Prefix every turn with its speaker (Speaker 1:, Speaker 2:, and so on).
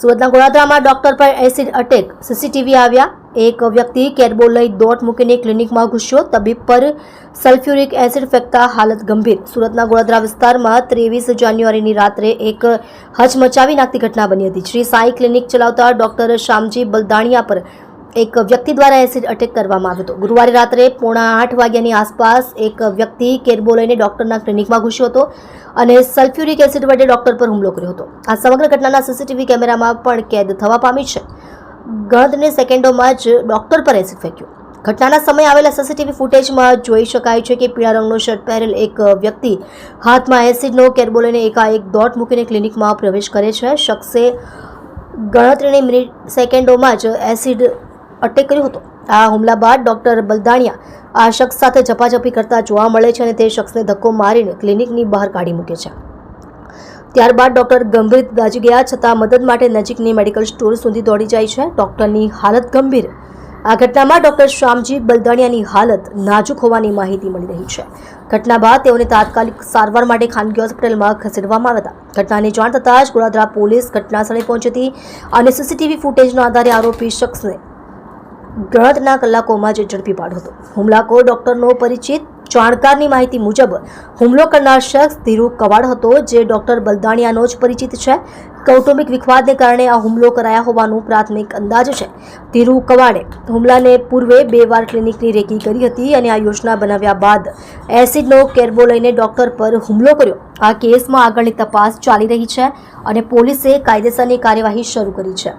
Speaker 1: સુરતના ગોળાદરામાં ડોક્ટર પર એસિડ અટેક. સીસીટીવી આવ્યા. એક વ્યક્તિ કેરબોલ લઈ દોટ મૂકીને ક્લિનિકમાં ઘૂસ્યો. તબીબ પર સલ્ફ્યુરિક એસિડ ફેંકતા હાલત ગંભીર. સુરતના ગોળાદરા વિસ્તારમાં ત્રેવીસ જાન્યુઆરીની રાત્રે એક હચમચાવી નાખતી ઘટના બની હતી. શ્રી સાંઈ ક્લિનિક ચલાવતા ડોક્ટર શ્યામજી બલદાણિયા પર એક વ્યક્તિ દ્વારા એસિડ અટેક કરવામાં આવ્યો હતો. ગુરુવારે રાત્રે પોણા આઠ વાગ્યાની આસપાસ એક વ્યક્તિ કેરબો લઈને ડૉક્ટરના ક્લિનિકમાં ઘૂસ્યો હતો અને સલ્ફ્યુરિક એસિડ વડે ડૉક્ટર પર હુમલો કર્યો હતો. આ સમગ્ર ઘટનાના સીસીટીવી કેમેરામાં પણ કેદ થવા પામી છે. ગણતરીની સેકન્ડોમાં જ ડૉક્ટર પર એસિડ ફેંક્યો. ઘટનાના સમયે આવેલા સીસીટીવી ફૂટેજમાં જોઈ શકાય છે કે પીળા રંગનો શર્ટ પહેરેલ એક વ્યક્તિ હાથમાં એસિડનો કેરબો લઈને એકાએક દોટ મૂકીને ક્લિનિકમાં પ્રવેશ કરે છે. શખ્સે ગણતરીની મિનિટ સેકન્ડોમાં જ એસિડ અટેક કર્યો હતો. આ હુમલા બાદ ડોક્ટર બલદાણિયા આ શખ્સ સાથે ઝપાઝપી કરતા જોવા મળે છે અને તે શખ્સને ધક્કો મારીને ક્લિનિકની બહાર કાઢી મૂકે છે. ત્યારબાદ ડોક્ટર ગંભીર દાજી ગયા, છતાં મદદ માટે નજીકની મેડિકલ સ્ટોર સુધી દોડી જાય છે. ડોક્ટરની હાલત ગંભીર. આ ઘટનામાં ડોક્ટર શ્યામજી બલદાણિયાની હાલત નાજુક હોવાની માહિતી મળી રહી છે. ઘટના બાદ તેઓને તાત્કાલિક સારવાર માટે ખાનગી હોસ્પિટલમાં ખસેડવામાં આવ્યા હતા. ઘટનાની જાણ થતાં જ ગોળાદરા પોલીસ ઘટનાસ્થળે પહોંચી હતી અને સીસીટીવી ફૂટેજના આધારે આરોપી શખ્સને ગણતરીના કલાકોમાં જ ઝડપી પાડ્યો હતો. હુમલાખોર ડૉક્ટરનો પરિચિત, જાણકારની માહિતી મુજબ હુમલો કરનાર શખ્સ ધીરુ કવાડ હતો, જે ડોક્ટર બલદાણિયાનો જ પરિચિત છે. કૌટુંબિક વિખવાદને કારણે આ હુમલો કરાયા હોવાનું પ્રાથમિક અંદાજ છે. ધીરુ કવાડે હુમલાને પૂર્વે બે વાર ક્લિનિકની રેકી કરી હતી અને આ યોજના બનાવ્યા બાદ એસિડનો કેરબો લઈને ડોક્ટર પર હુમલો કર્યો. આ કેસમાં આગળની તપાસ ચાલી રહી છે અને પોલીસે કાયદેસરની કાર્યવાહી શરૂ કરી છે.